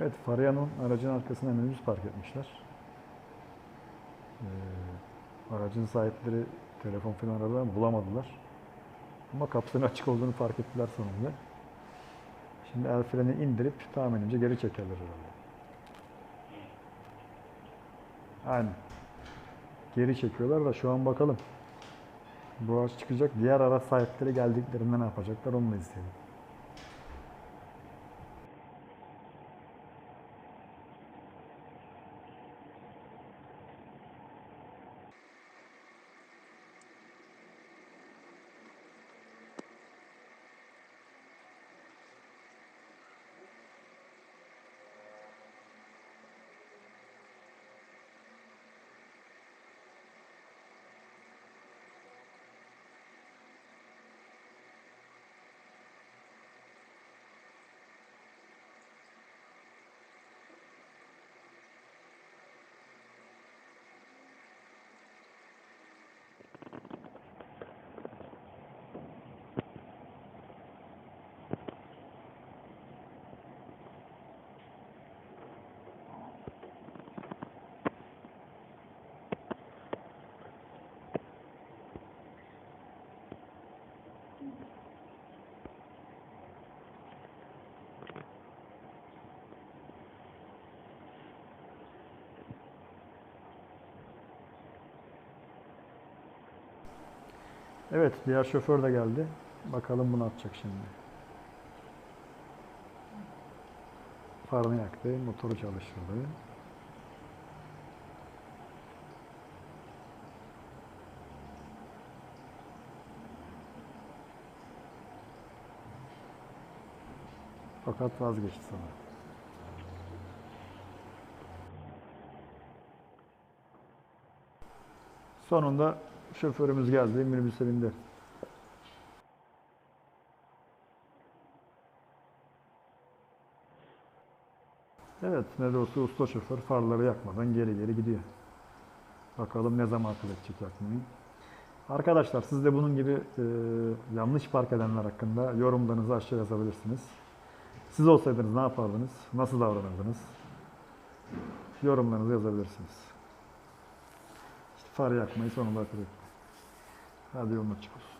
Evet, Faryan'ın aracın arkasına minibüs park etmişler. Ee, aracın sahipleri telefon falan aradılar ama bulamadılar. Ama kapısının açık olduğunu fark ettiler sonunda. Şimdi el freni indirip tahminimce geri çekerler herhalde. Aynen. Geri çekiyorlar da şu an bakalım. Bu araç çıkacak. Diğer araç sahipleri geldiklerinde ne yapacaklar onu da izleyelim. Evet, diğer şoför de geldi. Bakalım bunu atacak şimdi. Farını yaktı, motoru çalıştırdı. Fakat vazgeçti sonra. Sonunda şoförümüz geldi, minibüse bindi. Evet, ne de olsa usta şoför farları yakmadan geri geri gidiyor. Bakalım ne zaman akıl edecek yakmayı. Arkadaşlar siz de bunun gibi e, yanlış park edenler hakkında yorumlarınızı aşağı yazabilirsiniz. Siz olsaydınız ne yapardınız? Nasıl davranırdınız? Yorumlarınızı yazabilirsiniz. İşte far yakmayı sonunda akıl etti. Hadi yolun açık.